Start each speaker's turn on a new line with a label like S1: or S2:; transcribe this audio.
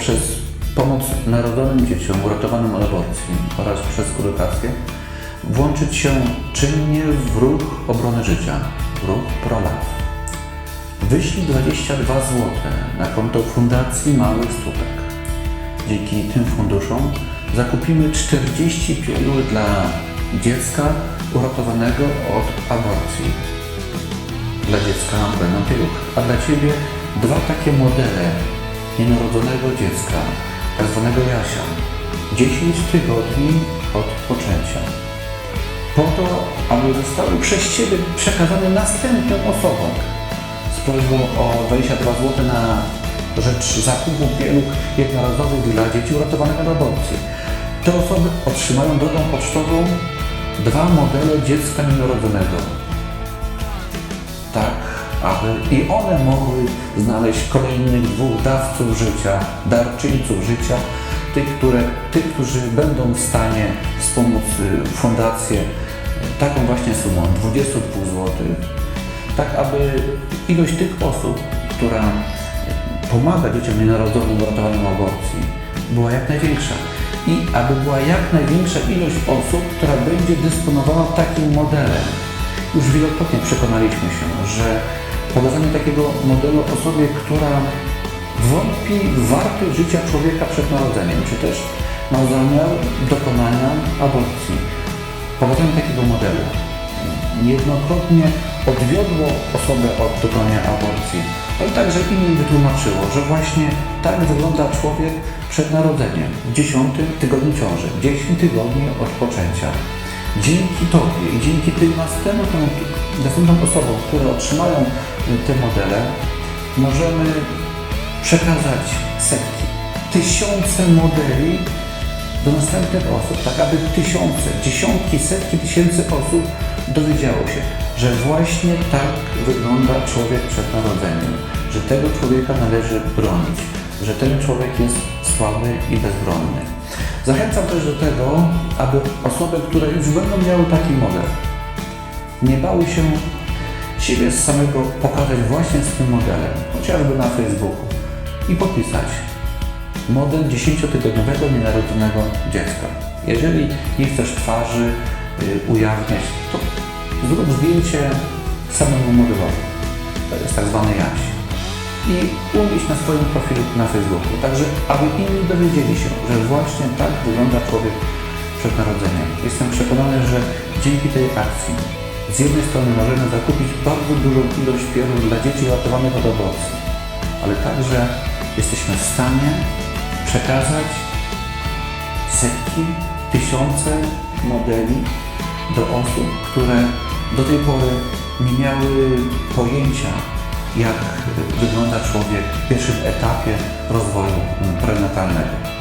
S1: przez pomoc narodzonym dzieciom uratowanym od aborcji oraz przez edukację włączyć się czynnie w ruch obrony życia, ruch pro-life. Wyślij 22 zł na konto Fundacji Małych Stópek. Dzięki tym funduszom zakupimy 40 pieluch dla dziecka uratowanego od aborcji. Dla dziecka będą pieluch, a dla Ciebie dwa takie modele nienarodzonego dziecka, tak zwanego Jasia. 10 tygodni od poczęcia. Po to, aby zostały przez Ciebie przekazane następnym osobom z prośbą o 22 zł na rzecz zakupu pieluch jednorazowych dla dzieci uratowanych od aborcji. Te osoby otrzymają drogą pocztową dwa modele dziecka nienarodzonego. Aby i one mogły znaleźć kolejnych dwóch dawców życia, darczyńców życia, tych, które, tych którzy będą w stanie wspomóc y, fundację y, taką właśnie sumą 22 zł, tak aby ilość tych osób, która pomaga dzieciom nienarodzonym w aborcji, była jak największa. I aby była jak największa ilość osób, która będzie dysponowała takim modelem. Już wielokrotnie przekonaliśmy się, że pokazanie takiego modelu osobie, która wątpi w wartość życia człowieka przed narodzeniem, czy też ma zamiar dokonania aborcji. Pokazanie takiego modelu. Niejednokrotnie odwiodło osobę od dokonania aborcji, ale także innym wytłumaczyło, że właśnie tak wygląda człowiek przed narodzeniem, w 10 tygodniu ciąży, 10 tygodni od poczęcia. Dzięki Tobie i dzięki tym następnym, następnym osobom, które otrzymają y, te modele, możemy przekazać setki, tysiące modeli do następnych osób, tak aby tysiące, dziesiątki, setki tysięcy osób dowiedziało się, że właśnie tak wygląda człowiek przed narodzeniem, że tego człowieka należy bronić, że ten człowiek jest słaby i bezbronny. Zachęcam też do tego, aby osoby, które już będą miały taki model, nie bały się siebie samego pokazać właśnie z tym modelem, chociażby na Facebooku i podpisać model 10-tygodniowego nienarodzonego dziecka. Jeżeli nie chcesz twarzy y, ujawniać, to zrób zdjęcie samemu modelowi. To jest tak zwany jaś. I umieść na swoim profilu na Facebooku. Także, aby inni dowiedzieli się, że właśnie tak wygląda człowiek przed narodzeniem. Jestem przekonany, że dzięki tej akcji z jednej strony możemy zakupić bardzo dużą ilość pieluch dla dzieci ratowanych od aborcji, ale także jesteśmy w stanie przekazać setki, tysiące modeli do osób, które do tej pory nie miały pojęcia, jak wygląda człowiek w pierwszym etapie rozwoju prenatalnego.